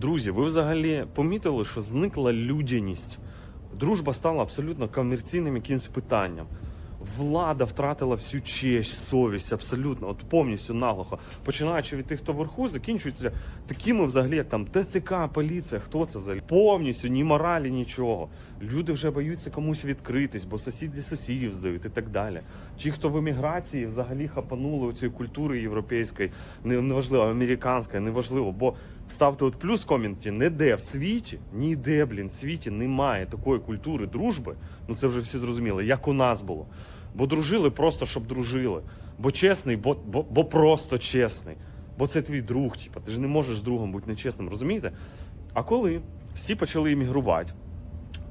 Друзі, ви взагалі помітили, що зникла людяність. Дружба стала абсолютно комерційним якимось питанням. Влада втратила всю честь, совість, абсолютно, от повністю наглухо. Починаючи від тих, хто вверху, закінчується такими взагалі, як там ТЦК, поліція, хто це взагалі? Повністю ні моралі, нічого. Люди вже боються комусь відкритись, бо сусіди сусідів здають і так далі. Ті, хто в еміграції взагалі хапанули цієї культури європейської, неважливо, американської, неважливо, бо ставте от плюс в коменті, ніде в світі, ніде, блін, в світі немає такої культури дружби. Ну це вже всі зрозуміли, як у нас було. Бо дружили просто, щоб дружили. Бо чесний, бо, бо, бо просто чесний. Бо це твій друг, типу, ти ж не можеш з другом бути нечесним, розумієте? А коли всі почали іммігрувати,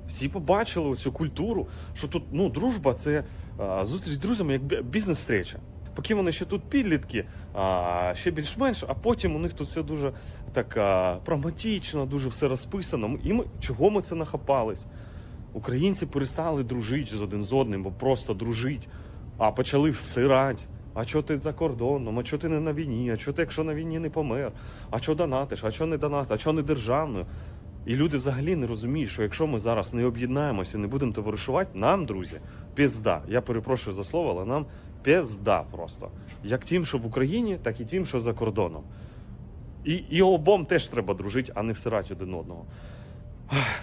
всі побачили цю культуру, що тут ну, дружба це а, зустріч з друзями як бізнес-стреча. Поки вони ще тут підлітки, а, ще більш-менш, а потім у них тут все дуже так а, прагматично, дуже все розписано. І ми чого ми це нахапались? Українці перестали дружити з один з одним, бо просто дружить, а почали всирати. А чого ти за кордоном? А чого ти не на війні? А чого ти, якщо на війні не помер? А чого донатиш? А чого не донатиш? А чого не державною? І люди взагалі не розуміють, що якщо ми зараз не об'єднаємося, не будемо товаришувати, нам, друзі, пізда. Я перепрошую за слово, але нам пізда просто. Як тим, що в Україні, так і тим, що за кордоном. І, і обом теж треба дружити, а не всирати один одного.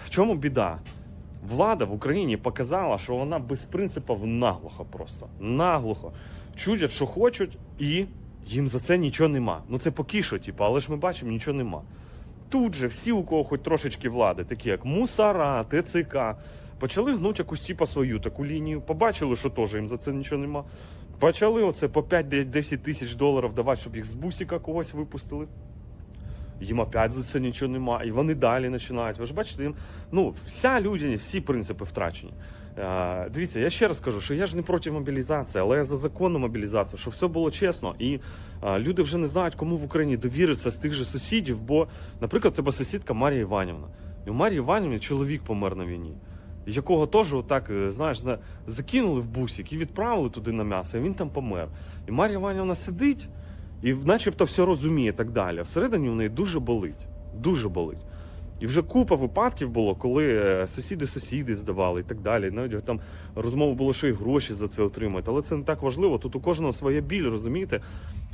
В чому біда? Влада в Україні показала, що вона без принципів наглухо просто. Наглухо. Чудять, що хочуть, і їм за це нічого нема. Ну це поки що, типу, але ж ми бачимо, нічого нема. Тут же всі, у кого хоч трошечки влади, такі як Мусара, ТЦК, почали гнути якусь типу свою таку лінію. Побачили, що теж їм за це нічого нема. Почали оце по 5-10 тисяч доларів давати, щоб їх з бусика когось випустили їм опять за це нічого нема, і вони далі починають. Ви ж бачите, їм ну вся людяність, всі принципи втрачені. Е, дивіться, я ще раз кажу, що я ж не проти мобілізації, але я за законну мобілізацію, щоб все було чесно. І е, люди вже не знають, кому в Україні довіритися з тих же сусідів. Бо, наприклад, у тебе сусідка Марія Іванівна. І у Марії Іванівні чоловік помер на війні. Якого теж отак, е, знаєш, закинули в бусик і відправили туди на м'ясо, і він там помер. І Марія Іванівна сидить і начебто все розуміє так далі. Всередині в неї дуже болить. Дуже болить. І вже купа випадків було, коли е, сусіди сусіди здавали і так далі. Навіть там розмова було, що і гроші за це отримають. Але це не так важливо. Тут у кожного своя біль, розумієте?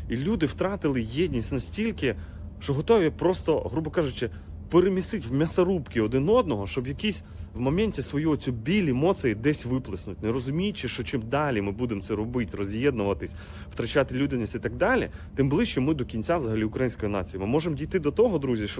І люди втратили єдність настільки, що готові просто, грубо кажучи, перемісити в м'ясорубки один одного, щоб якісь в моменті свою цю біль емоції десь виплеснуть, не розуміючи, що чим далі ми будемо це робити, роз'єднуватись, втрачати людяність і так далі, тим ближче ми до кінця взагалі української нації. Ми можемо дійти до того, друзі, що